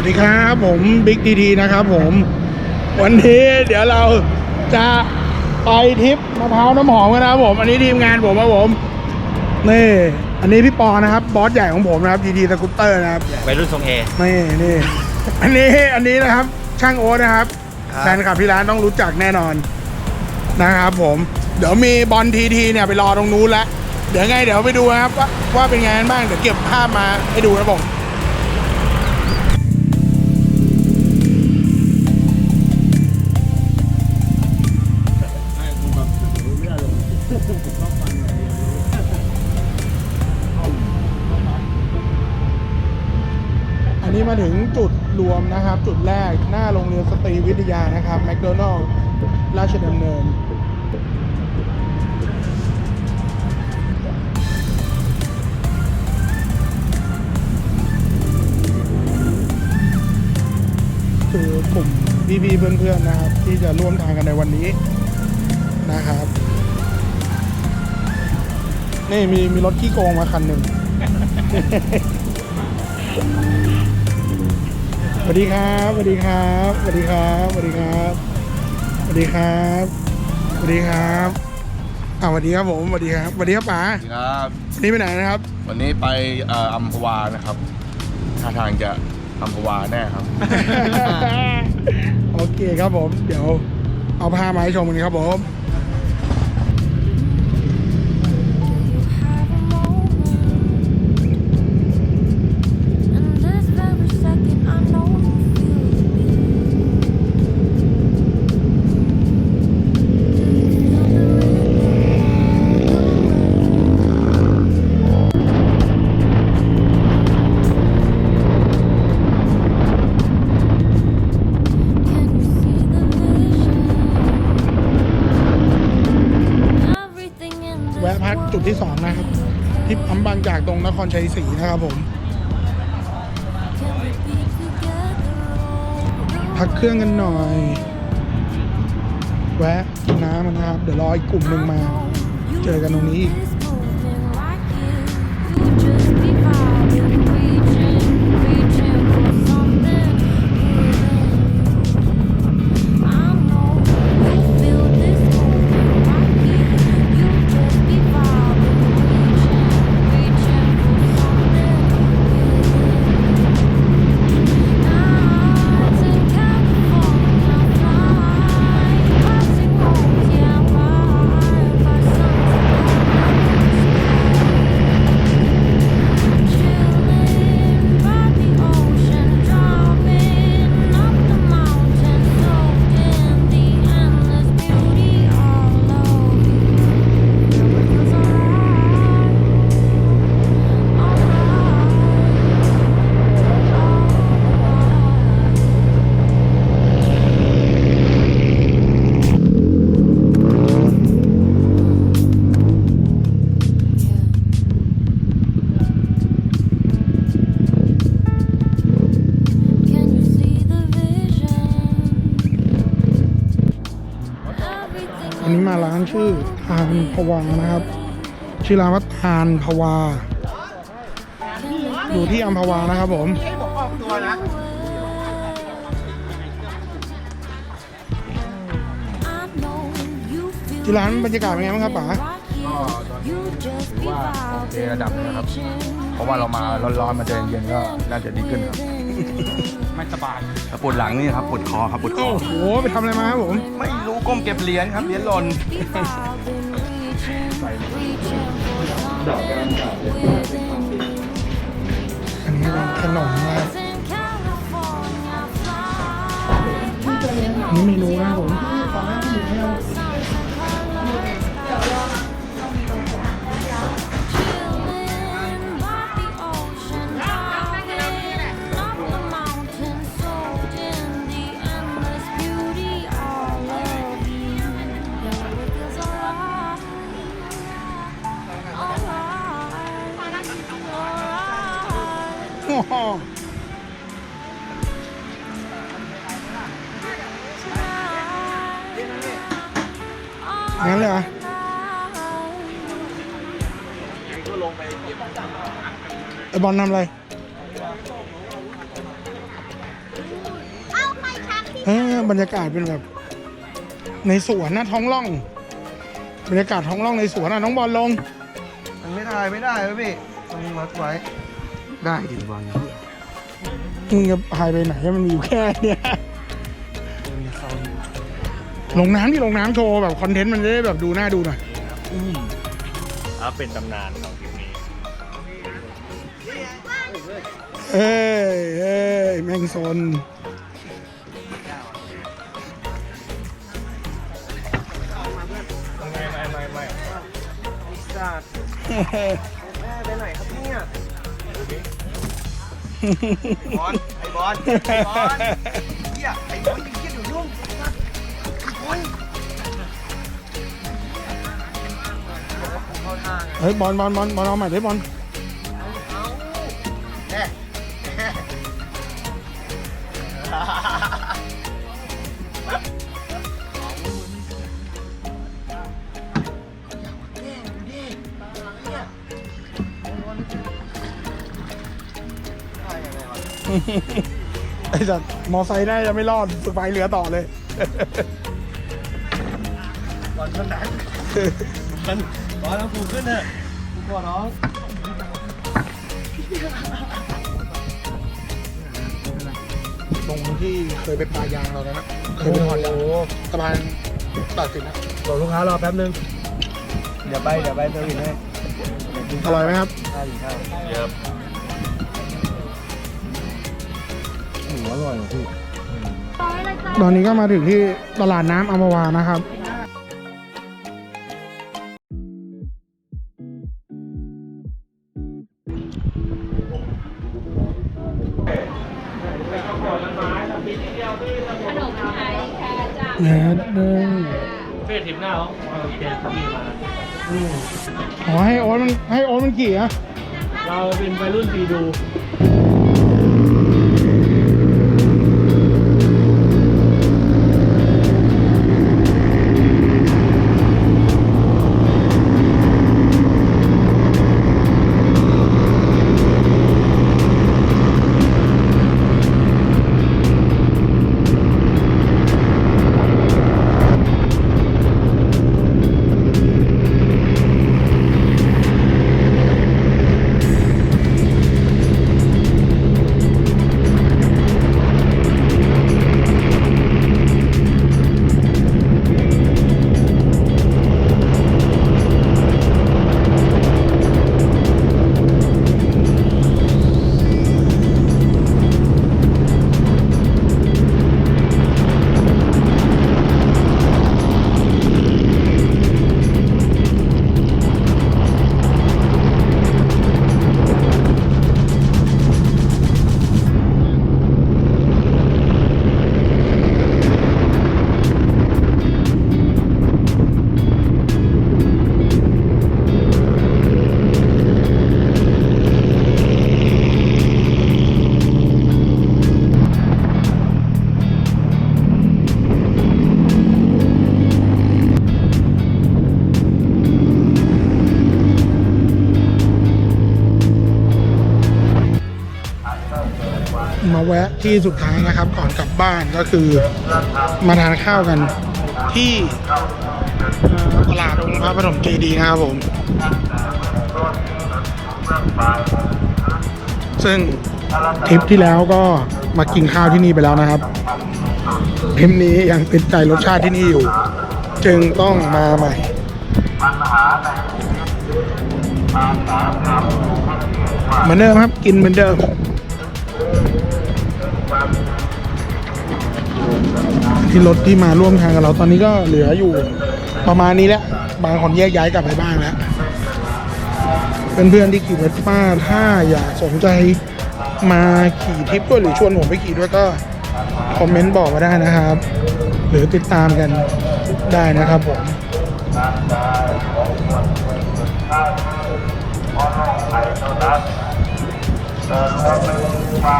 วัสดีครับผมบิ๊กดีดีนะครับผม วันนี้เดี๋ยวเราจะไปทริปมะพร้าวน้ำหอมกันนะครับผม อันนี้ทีมงานผมครับผมนี่อันนี้พี่ปอนะครับบอสใหญ่ของผมนะครับทีทีสกูตเตอร์นะครับวัยรุ่นทรงเอนี่นี่อันนี้อันนี้นะครับ ช่างโอ๊ตนะครับครับแฟนคลับที่ร้านต้องรู้จักแน่นอนนะครับผม เดี๋ยวมีบอลทีทีเนี่ยไปรอตรงนู้นแล้วเดี๋ยวไงเดี๋ยวไปดูนะครับว่าว่าเป็นไงกันบ้างเดี๋ยวเก็บภาพมาให้ดูนะผม อันนี้มาถึงจุดรวมนะครับ จุดแรกหน้าโรงเรียนสตรีวิทยานะครับแมคโดนัลล์ราชดำเนินคือกลุ่มพี่ๆเพื่อนๆนะครับ ที่จะร่วมทางกันในวันนี้นะครับ นี่มีมีรถขี้โกงมาคันหนึ่งสวัสดีครับสวัสดีครับสวัสดีครับสวัสดีครับสวัสดีครับสวัสดีครับอ่าสวัสดีครับผมสวัสดีครับสวัสดีครับป๋าสวัสดีครับวันนี้ไปไหนนะครับ วันนี้ไปเอ่ออัมพวานะครับท่าทางจะอัมพวาแน่ครับ โอเคครับผม เดี๋ยวเอาผ้ามาให้ชมกันครับผม ที่สองนะครับ ที่ปั๊มบางจากตรงนครชัยศรีนะครับผมพักเครื่องกันหน่อย แวะกินน้ำนะครับ เดี๋ยวรออีกกลุ่มหนึ่งมา เจอกันตรงนี้อีก มาร้านชื่อทานพวานะครับ ชื่อร้านว่าทานพวา อยู่ที่อัมพวานะครับผม I know you feel ที่ร้านบรรยากาศเป็นไงบ้างครับป๋า ก็ตอนนี้ถือว่าโอเคระดับหนึงนะครับ เพราะว่าเรามาร้อนๆมาเจอเย็นๆก็น่าจะดีขึ้นครับไม่สบายปวดหลังนี่ครับปวดคอครับปวดคอ โอ้โหไปทำอะไรมาครับผมไม่รู้ก้มเก็บเหรียญครับเหรียญหล่น อันนี้เป็นขนมนะครับอันนี้เมนูนะครับผม งั้นเลยเหรอไอบอลทำอะไรบรรยากาศเป็นแบบ ในสวนนะท้องร่อง บรรยากาศท้องร่องในสวนนะน้องบอลลง มันไม่ได้ไม่ได้แล้วพี่ต้องมัดไว้ ได้ดิวางมึงจะพายไปไหนมันมีอยู่แค่เนี้ยลงน้ำที่ลงน้ำโชว์แบบคอนเทนต์มันจะได้แบบดูน่าดูหน่อยครับเป็นตำนานของทีมนี้ เอ้ยเอ้ยแม่งซนไม่ไม่ไม่ไม่ บอลไอ้บอลไอ้บอลเฮียไอ้บอลยังเครียดอยู่ยุ่งไอ้บอลเฮ้ยบอลบอลบอลบอลเอาใหม่ดิบอลแน่แน่ ไอ้สัตว์มอไซค์ได้จะไม่รอดฝึกไฟเรือต่อเลยบอลมันหนักบอลเอาผูขึ้นเถอะกูขอร้องตรงที่เคยไปปลายางเราแล้วนะเคยไปถอดยางสะพานตัดสินนะบอกลูกค้ารอแป๊บนึง เดี๋ยวไปเดี๋ยวไปเซอร์วิสให้อร่อยไหมครับข้าวกินข้ มูอร่อยพี่ตอนนี้ก็มาถึงที่ตลาดน้ำอัมพวานะครับแหนเด้ง เฟสทิปหน้าโอเคพี่มาอ๋อให้โอ๊ตมันให้โอ๊ตมันกี่อะเราเป็นวัยรุ่นปีดู มาแวะที่สุดท้ายนะครับ ก่อนกลับบ้านก็คือมาทานข้าวกันที่ตลาดองค์พระปฐมเจดีย์นะครับผม ซึ่งทริปที่แล้วก็มากินข้าวที่นี่ไปแล้วนะครับทริปนี้ยังติดใจรสชาติที่นี่อยู่ จึงต้องมาใหม่เหมือนเดิมครับกินเหมือนเดิม ที่รถที่มาร่วมทางกับเราตอนนี้ก็เหลืออยู่ประมาณนี้แหละบางคนแยกย้ายกลับไปบ้างแล้วเพื่อนๆที่ขี่เวสป้าถ้าอยากสนใจมาขี่ทริปด้วยหรือชวนผมไปขี่ด้วยก็คอมเมนต์บอกมาได้นะครับ หรือติดตามกันได้นะครับผม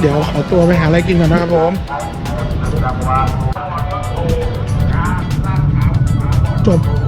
เดี๋ยวขอตัวไปหาอะไรกินก่อนนะครับผม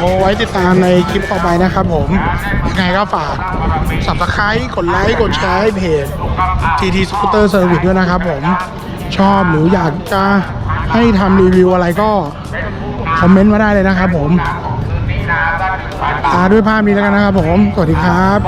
ยวไว้ติดตามในคลิปต่อไปนะครับผมยังไงก็ฝาก s u b s c r i b ์กดไลค์กดแชร์ให้เพจ TT Scooter Service ด้วยนะครับผมชอบหรืออยากจะให้ทำรีวิวอะไรก็คอมเมนต์มาได้เลยนะครับผมลาด้วยภาพนี้แล้วกันนะครับผม สวัสดีครับ